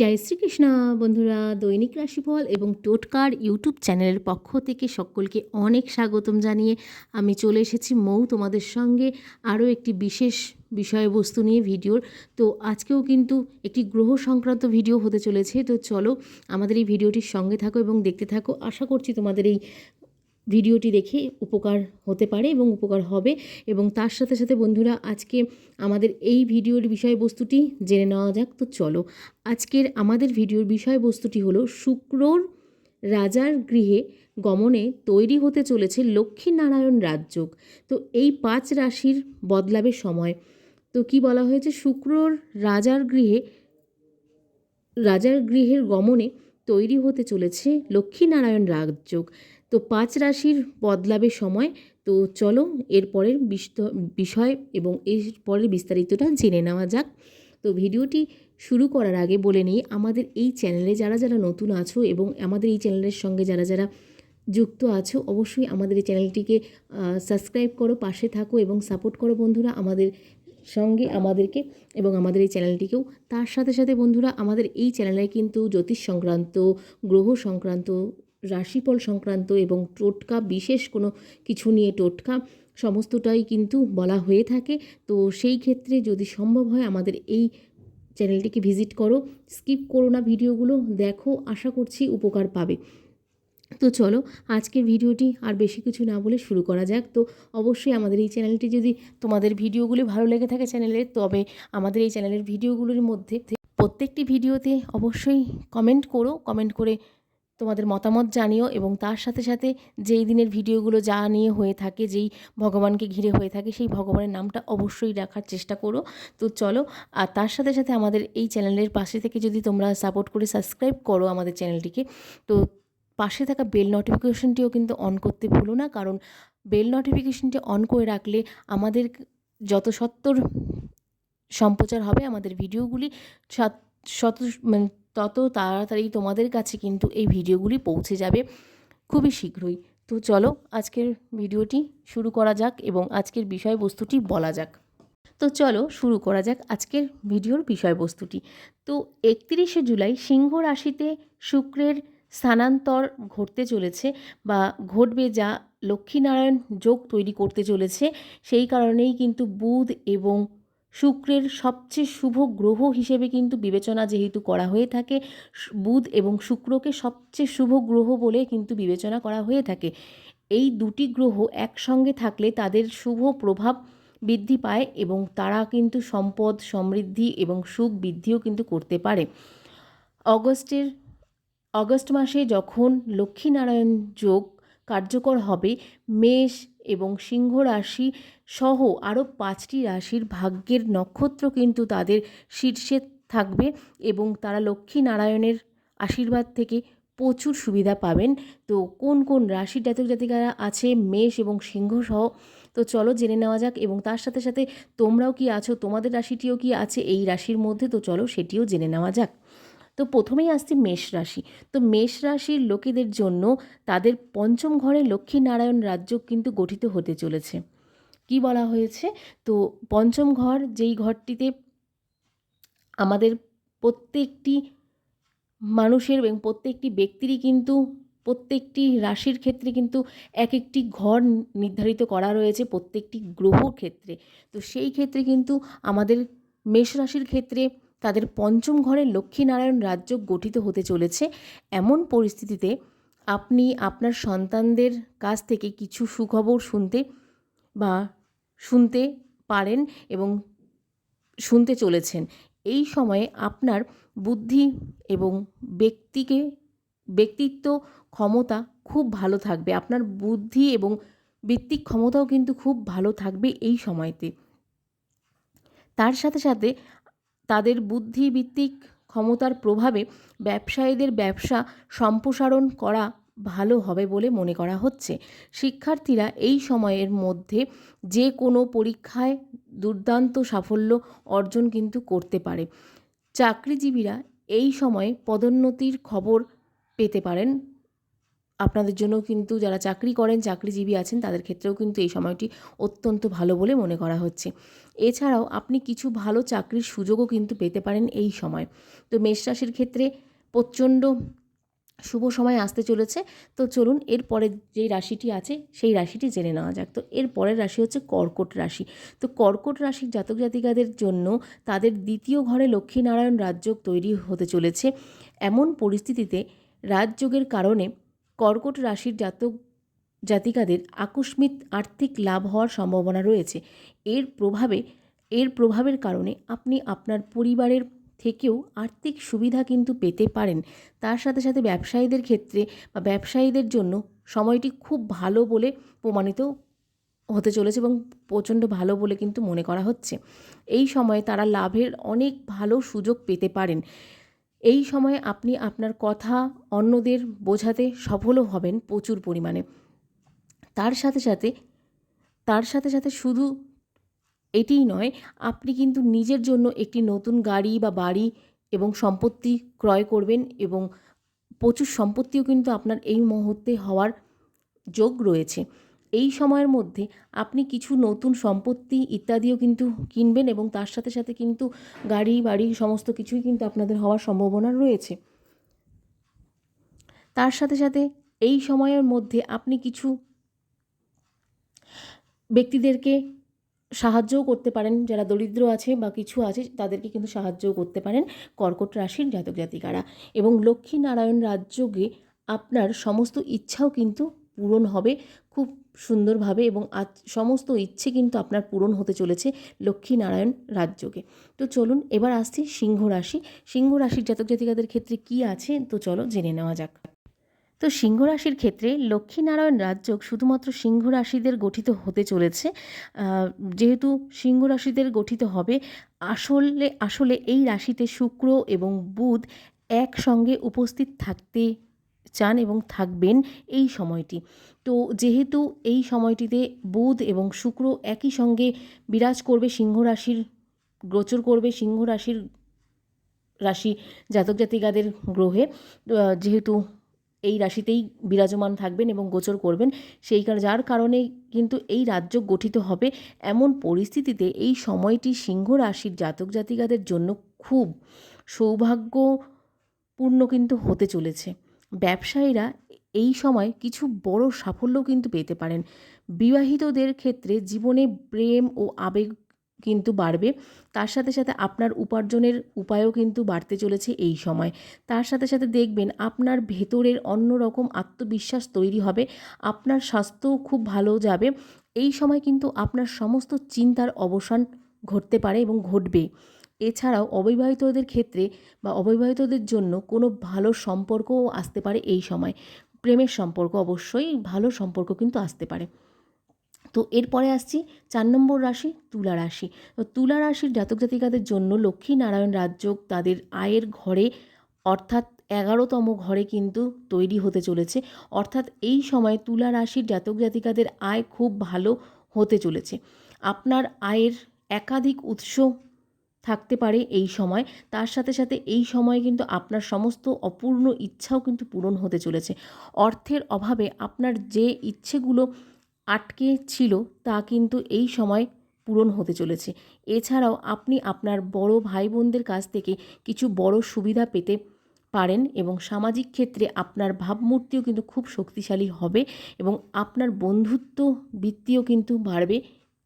জয় শ্রীকৃষ্ণ, বন্ধুরা। দৈনিক রাশিফল এবং টোটকার ইউটিউব চ্যানেলের পক্ষ থেকে সকলকে অনেক স্বাগতম জানিয়ে আমি চলে এসেছি মৌ তোমাদের সঙ্গে আরও একটি বিশেষ বিষয়বস্তু নিয়ে ভিডিওর। তো আজকেও কিন্তু একটি গ্রহ সংক্রান্ত ভিডিও হতে চলেছে। তো চলো আমাদের এই ভিডিওটির সঙ্গে থাকো এবং দেখতে থাকো। আশা করছি তোমাদের এই ভিডিওটি দেখে উপকার হতে পারে এবং উপকার হবে। এবং তার সাথে সাথে বন্ধুরা, আজকে আমাদের এই ভিডিওর বিষয়বস্তুটি জেনে নেওয়া যাক। তো চলো, আজকের আমাদের ভিডিওর বিষয়বস্তুটি হলো, শুক্রর রাজার গৃহে গমনে তৈরি হতে চলেছে লক্ষ্মীনারায়ণ রাজযোগ। তো এই পাঁচ রাশির বদলাবে সময়। তো কি বলা হয়েছে? শুক্রর রাজার গৃহে, রাজার গৃহের গমনে তৈরি হতে চলেছে লক্ষ্মীনারায়ণ রাজযোগ। তো পাঁচ রাশির বদলাবে সময়, তো চলো এরপরের বিষয় এবং এর পরের বিস্তারিতটা জেনে নেওয়া যাক। তো ভিডিওটি শুরু করার আগে বলে নিই, আমাদের এই চ্যানেলে যারা যারা নতুন আছো এবং আমাদের এই চ্যানেলের সঙ্গে যারা যারা যুক্ত আছো, অবশ্যই আমাদের এই চ্যানেলটিকে সাবস্ক্রাইব করো, পাশে থাকো এবং সাপোর্ট করো বন্ধুরা আমাদের সঙ্গে, আমাদেরকে এবং আমাদের এই চ্যানেলটিকেও। তার সাথে সাথে বন্ধুরা, আমাদের এই চ্যানেলে কিন্তু জ্যোতিষ সংক্রান্ত, গ্রহ সংক্রান্ত রাশিফল সংক্রান্ত এবং টোটকা, বিশেষ কোনো কিছু নিয়ে টোটকা, সমস্তটাই কিন্তু বলা হয়ে থাকে। তো সেই ক্ষেত্রে যদি সম্ভব হয় আমাদের এই চ্যানেলটিকে ভিজিট করো, স্কিপ করো না ভিডিওগুলো, দেখো, আশা করছি উপকার পাবে। তো চলো, আজকের ভিডিওটি আর বেশি কিছু না বলে শুরু করা যাক। তো অবশ্যই আমাদের এই চ্যানেলটি যদি তোমাদের ভিডিওগুলি ভালো লেগে থাকে চ্যানেলে, তবে আমাদের এই চ্যানেলের ভিডিওগুলির মধ্যে প্রত্যেকটি ভিডিওতে অবশ্যই কমেন্ট করো। কমেন্ট করে তোমাদের মতামত জানিও এবং তার সাথে সাথে যেই দিনের ভিডিওগুলো যা নিয়ে হয়ে থাকে, যেই ভগবানকে ঘিরে হয়ে থাকে, সেই ভগবানের নামটা অবশ্যই রাখার চেষ্টা করো। তো চলো, আর তার সাথে সাথে আমাদের এই চ্যানেলের পাশে থেকে যদি তোমরা সাপোর্ট করে সাবস্ক্রাইব করো আমাদের চ্যানেলটিকে, তো পাশে থাকা বেল নোটিফিকেশনটিও কিন্তু অন করতে ভুলো না। কারণ বেল নোটিফিকেশনটি অন করে রাখলে আমাদের যত সত্তর সম্প্রচার হবে, আমাদের ভিডিওগুলি সাত- মানে তত তাড়াতাড়ি তোমাদের কাছে কিন্তু এই ভিডিওগুলি পৌঁছে যাবে খুবই শীঘ্রই। তো চলো আজকের ভিডিওটি শুরু করা যাক এবং আজকের বিষয়বস্তুটি বলা যাক। তো চলো শুরু করা যাক আজকের ভিডিওর বিষয়বস্তুটি। তো একত্রিশে জুলাই সিংহ রাশিতে শুক্রের স্থানান্তর ঘটতে চলেছে বা ঘটবে যা লক্ষ্মীনারায়ণ যোগ তৈরি করতে চলেছে। সেই কারণেই কিন্তু বুধ এবং শুক্রের সবচেয়ে শুভ গ্রহ হিসেবে কিন্তু বিবেচনা যেহেতু করা হয়ে থাকে বুধ এবং শুক্রকে সবচেয়ে শুভ গ্রহ বলে কিন্তু বিবেচনা করা হয়ে থাকে। এই দুটি গ্রহ একসঙ্গে থাকলে তাদের শুভ প্রভাব বৃদ্ধি পায় এবং তারা কিন্তু সম্পদ, সমৃদ্ধি এবং সুখ বৃদ্ধিও কিন্তু করতে পারে। অগস্টের, অগস্ট মাসে যখন লক্ষ্মীনারায়ণ যোগ কার্যকর হবে, মেষ এবং সিংহ রাশি সহ আরও পাঁচটি রাশির ভাগ্যের নক্ষত্র কিন্তু তাদের শীর্ষে থাকবে এবং তারা লক্ষ্মী নারায়ণের আশীর্বাদ থেকে প্রচুর সুবিধা পাবেন। তো কোন কোন রাশির জাতক জাতিকারা আছে মেষ এবং সিংহ সহ? তো চলো জেনে নেওয়া যাক এবং তার সাথে সাথে তোমরাও কি আছো? তোমাদের রাশিটিও কি আছে? এই রাশির মধ্যে তো চলো সেটিও জেনে নেওয়া যাক। তো প্রথমেই আসছে মেষ রাশি। তো মেষ রাশির লোকেদের জন্য তাদের পঞ্চম ঘরে লক্ষ্মীনারায়ণ রাজ্য কিন্তু গঠিত হতে চলেছে। কি বলা হয়েছে? তো পঞ্চম ঘর যেই ঘরটিতে আমাদের প্রত্যেকটি মানুষের এবং প্রত্যেকটি ব্যক্তিরই কিন্তু প্রত্যেকটি রাশির ক্ষেত্রে কিন্তু এক একটি ঘর নির্ধারিত করা রয়েছে প্রত্যেকটি গ্রহ ক্ষেত্রে। তো সেই ক্ষেত্রে কিন্তু আমাদের মেষ রাশির ক্ষেত্রে তাদের পঞ্চম ঘরে লক্ষ্মীনারায়ণ রাজ্য গঠিত হতে চলেছে। এমন পরিস্থিতিতে আপনি আপনার সন্তানদের কাছ থেকে কিছু সুখবর শুনতে বা শুনতে পারেন এবং শুনতে চলেছেন। এই সময়ে আপনার বুদ্ধি এবং ব্যক্তিকে, ব্যক্তিত্ব ক্ষমতা খুব ভালো থাকবে। আপনার বুদ্ধি এবং বৃত্তিক ক্ষমতাও কিন্তু খুব ভালো থাকবে এই সময়তে। তার সাথে সাথে তাদের বুদ্ধিভিত্তিক ক্ষমতার প্রভাবে ব্যবসায়ীদের ব্যবসা সম্প্রসারণ করা ভালো হবে বলে মনে করা হচ্ছে। শিক্ষার্থীরা এই সময়ের মধ্যে যে কোনো পরীক্ষায় দুর্দান্ত সাফল্য অর্জন কিন্তু করতে পারে। চাকরিজীবীরা এই সময়ে পদোন্নতির খবর পেতে পারেন আপনাদের জন্য কিন্তু যারা চাকরি করেন, চাকরিজীবী আছেন, তাদের ক্ষেত্রেও কিন্তু এই সময়টি অত্যন্ত ভালো বলে মনে করা হচ্ছে। এছাড়াও আপনি কিছু ভালো চাকরির সুযোগও কিন্তু পেতে পারেন এই সময়। তো মেষ রাশির ক্ষেত্রে প্রচণ্ড শুভ সময় আসতে চলেছে। তো চলুন এর পরের যেই রাশিটি আছে, সেই রাশিটি জেনে নেওয়া যাক। তো এর পরের রাশি হচ্ছে কর্কট রাশি। তো কর্কট রাশির জাতক জাতিকাদের জন্য তাদের দ্বিতীয় ঘরে লক্ষ্মীনারায়ণ রাজযোগ তৈরি হতে চলেছে। এমন পরিস্থিতিতে রাজযোগের কারণে কর্কট রাশির জাতক জাতিকাদের আকস্মিক আর্থিক লাভ হওয়ার সম্ভাবনা রয়েছে। এর প্রভাবে, এর প্রভাবের কারণে আপনি আপনার পরিবারের থেকেও আর্থিক সুবিধা কিন্তু পেতে পারেন। তার সাথে সাথে ব্যবসায়ীদের ক্ষেত্রে বা ব্যবসায়ীদের জন্য সময়টি খুব ভালো বলে প্রমাণিত হতে চলেছে এবং প্রচণ্ড ভালো বলে কিন্তু মনে করা হচ্ছে। এই সময়ে তারা লাভের অনেক ভালো সুযোগ পেতে পারেন। এই সময়ে আপনি আপনার কথা অন্যদের বোঝাতে সফলও হবেন প্রচুর পরিমাণে। তার সাথে সাথে, তার সাথে সাথে শুধু এটিই নয়, আপনি কিন্তু নিজের জন্য একটি নতুন গাড়ি বা বাড়ি এবং সম্পত্তি ক্রয় করবেন এবং প্রচুর সম্পত্তিও কিন্তু আপনার এই মুহূর্তে হওয়ার যোগ রয়েছে। এই সময়ের মধ্যে আপনি কিছু নতুন সম্পত্তি ইত্যাদিও কিন্তু কিনবেন এবং তার সাথে সাথে কিন্তু গাড়ি, বাড়ি সমস্ত কিছুই কিন্তু আপনাদের হওয়ার সম্ভাবনা রয়েছে। তার সাথে সাথে এই সময়ের মধ্যে আপনি কিছু ব্যক্তিদেরকে সাহায্যও করতে পারেন, যারা দরিদ্র আছে বা কিছু আছে তাদেরকে কিন্তু সাহায্যও করতে পারেন কর্কট রাশির জাতক জাতিকারা এবং লক্ষ্মীনারায়ণ রাজযোগে আপনার সমস্ত ইচ্ছাও কিন্তু পূরণ হবে। খুব সুন্দরভাবে এবং আজ সমস্ত ইচ্ছে কিন্তু আপনার পূরণ হতে চলেছে লক্ষ্মীনারায়ণ রাজযোগে। তো চলুন এবার আসছি সিংহ রাশি। সিংহ রাশির জাতক জাতিকাদের ক্ষেত্রে কি আছে? তো চলো জেনে নেওয়া যাক। তো সিংহ রাশির ক্ষেত্রে লক্ষ্মীনারায়ণ রাজযোগ শুধুমাত্র সিংহ রাশিদের গঠিত হতে চলেছে। যেহেতু সিংহ রাশিদের গঠিত হবে, আসলে আসলে এই রাশিতে শুক্র এবং বুধ একসঙ্গে উপস্থিত থাকতে চান এবং থাকবেন এই সময়টি। তো যেহেতু এই সময়টিতে বুধ এবং শুক্র একই সঙ্গে বিরাজ করবে সিংহ রাশির, গোচর করবে সিংহ রাশির, রাশি জাতক জাতিকাদের গ্রহে যেহেতু এই রাশিতেই বিরাজমান থাকবেন এবং গোচর করবেন, সেই যার কারণে কিন্তু এই রাজ্য গঠিত হবে এমন পরিস্থিতিতে এই সময়টি সিংহ রাশির জাতক জাতিকাদের জন্য খুব সৌভাগ্যপূর্ণ কিন্তু হতে চলেছে। ব্যবসায়ীরা এই সময় কিছু বড় সাফল্য কিন্তু পেতে পারেন। বিবাহিতদের ক্ষেত্রে জীবনে প্রেম ও আবেগ কিন্তু বাড়বে। তার সাথে সাথে আপনার উপার্জনের উপায়ও কিন্তু বাড়তে চলেছে এই সময়। তার সাথে সাথে দেখবেন আপনার ভেতরের অন্যরকম আত্মবিশ্বাস তৈরি হবে। আপনার স্বাস্থ্যও খুব ভালো যাবে। এই সময় কিন্তু আপনার সমস্ত চিন্তার অবসান ঘটতে পারে এবং ঘটবে। এছাড়াও অবিবাহিতদের ক্ষেত্রে বা অবিবাহিতদের জন্য কোনো ভালো সম্পর্কও আসতে পারে এই সময়। প্রেমের সম্পর্ক অবশ্যই ভালো সম্পর্ক কিন্তু আসতে পারে। তো এরপরে আসছি চার নম্বর রাশি তুলা রাশি। তো তুলা রাশির জাতক জাতিকাদের জন্য লক্ষ্মী নারায়ণ রাজযোগ তাদের আয়ের ঘরে অর্থাৎ এগারোতম ঘরে কিন্তু তৈরি হতে চলেছে। অর্থাৎ এই সময় তুলা রাশির জাতক জাতিকাদের আয় খুব ভালো হতে চলেছে। আপনার আয়ের একাধিক উৎস থাকতে পারে এই সময়। তার সাথে সাথে এই সময় কিন্তু আপনার সমস্ত অপূর্ণ ইচ্ছাও কিন্তু পূরণ হতে চলেছে। অর্থের অভাবে আপনার যে ইচ্ছেগুলো আটকে ছিল তা কিন্তু এই সময় পূরণ হতে চলেছে। এছাড়াও আপনি আপনার বড় ভাই বোনদের কাছ থেকে কিছু বড় সুবিধা পেতে পারেন এবং সামাজিক ক্ষেত্রে আপনার ভাবমূর্তিও কিন্তু খুব শক্তিশালী হবে এবং আপনার বন্ধুত্ব বৃত্তিও কিন্তু বাড়বে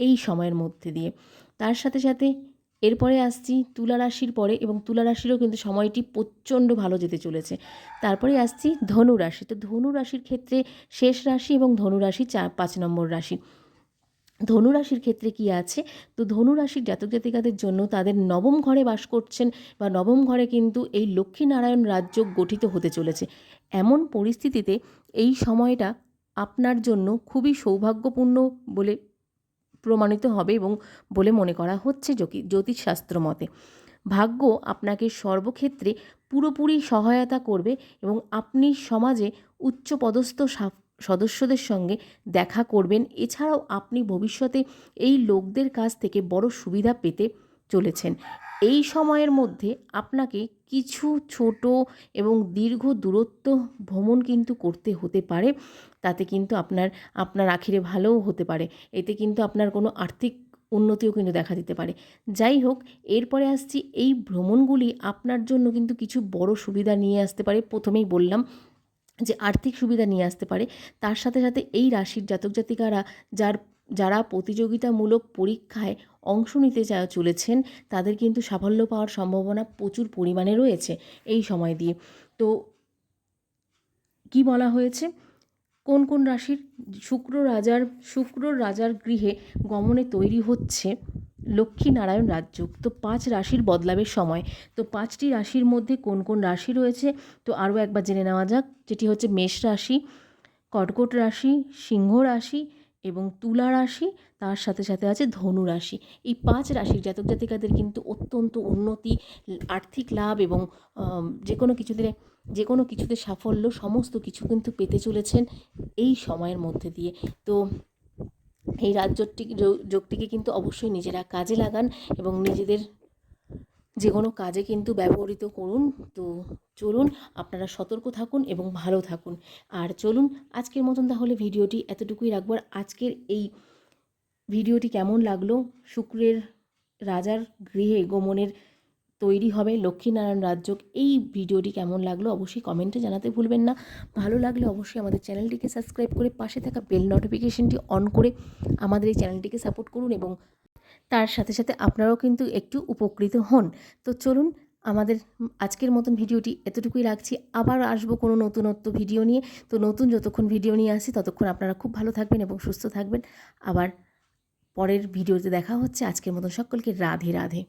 এই সময়ের মধ্যে দিয়ে। তার সাথে সাথে এরপরে আসছি তুলা রাশির পরে এবং তুলা রাশিরও কিন্তু সময়টি প্রচণ্ড ভালো যেতে চলেছে। তারপরে আসছি ধনু রাশি। তো ধনু রাশির ক্ষেত্রে শেষ রাশি এবং ধনু রাশি চার, পাঁচ নম্বর রাশি। ধনু রাশির ক্ষেত্রে কি আছে? তো ধনু রাশির জাতক জাতিকাদের জন্য তাদের নবম ঘরে বাস করছেন বা নবম ঘরে কিন্তু এই লক্ষ্মীনারায়ণ রাজ্য গঠিত হতে চলেছে। এমন পরিস্থিতিতে এই সময়টা আপনার জন্য খুবই সৌভাগ্যপূর্ণ বলে প্রমাণিত হবে এবং বলে মনে করা হচ্ছে জ্যোতি- জ্যোতিষশাস্ত্র মতে। ভাগ্য আপনাকে সর্বক্ষেত্রে পুরোপুরি সহায়তা করবে এবং আপনি সমাজে উচ্চপদস্থ সদস্যদের সঙ্গে দেখা করবেন। এছাড়াও আপনি ভবিষ্যতে এই লোকদের কাছ থেকে বড় সুবিধা পেতে চলেছেন। এই সময়ের মধ্যে আপনাকে কিছু ছোট এবং দীর্ঘ দূরত্ব ভ্রমণ কিন্তু করতে হতে পারে। তাতে কিন্তু আপনার আপনার আখিরে ভালোও হতে পারে। এতে কিন্তু আপনার কোনো আর্থিক উন্নতিও কিন্তু দেখা দিতে পারে। যাই হোক, এরপরে আসছি, এই ভ্রমণগুলি আপনার জন্য কিন্তু কিছু বড় সুবিধা নিয়ে আসতে পারে। প্রথমেই বললাম যে আর্থিক সুবিধা নিয়ে আসতে পারে। তার সাথে সাথে এই রাশির জাতক জাতিকারা যার যারা প্রতিযোগিতামূলক পরীক্ষায় অংশ নিতে চা, চলেছেন, তাদের কিন্তু সাফল্য পাওয়ার সম্ভাবনা প্রচুর পরিমাণে রয়েছে এই সময় দিয়ে। তো কি বলা হয়েছে? কোন কোন রাশির শুক্র রাজার শুক্র রাজার গৃহে গমনে তৈরি হচ্ছে লক্ষ্মীনারায়ণ রাজ্য তো পাঁচ রাশির বদলাবের সময়। তো পাঁচটি রাশির মধ্যে কোন কোন রাশি রয়েছে? তো আরও একবার জেনে নেওয়া যাক। যেটি হচ্ছে মেষ রাশি, কর্কট রাশি, সিংহ রাশি এবং তুলা রাশি, তার সাথে সাথে আছে ধনু রাশি। এই পাঁচ রাশির জাতক জাতিকাদের কিন্তু অত্যন্ত উন্নতি, আর্থিক লাভ এবং যে কোনো কিছুতে, যে কোনো কিছুতে সাফল্য সমস্ত কিছু কিন্তু পেতে চলেছেন এই সময়ের মধ্যে দিয়ে। তো এই রাজ্যটি যোগটিকে কিন্তু অবশ্যই নিজেরা কাজে লাগান এবং নিজেদের যে কোনো কাজে কিন্তু ব্যবহৃত করুন। তো চলুন, আপনারা সতর্ক থাকুন এবং ভালো থাকুন। আর চলুন, আজকের মতন তাহলে ভিডিওটি এতটুকুই রাখবার আজকের এই ভিডিওটি কেমন লাগল? শুক্রের রাজার গৃহে গমনের তৈরি হবে লক্ষ্মীনারায়ণ রাজ্য এই ভিডিওটি কেমন লাগল? অবশ্যই কমেন্টে জানাতে ভুলবেন না। ভালো লাগলে অবশ্যই আমাদের চ্যানেলটিকে সাবস্ক্রাইব করে পাশে থাকা বেল নোটিফিকেশনটি অন করে আমাদের এই চ্যানেলটিকে সাপোর্ট করুন এবং তার সাথে সাথে আপনারাও কিন্তু একটু উপকৃত হন। তো চলুন, আমাদের আজকের মতন ভিডিওটি এতটুকুই রাখছি। আবার আসব কোনো নতুনত্ব ভিডিও নিয়ে। তো নতুন যতক্ষণ ভিডিও নিয়ে আসি, ততক্ষণ আপনারা খুব ভালো থাকবেন এবং সুস্থ থাকবেন। আবার পরের ভিডিওতে দেখা হচ্ছে। আজকের মতন সকলকে রাধে রাধে।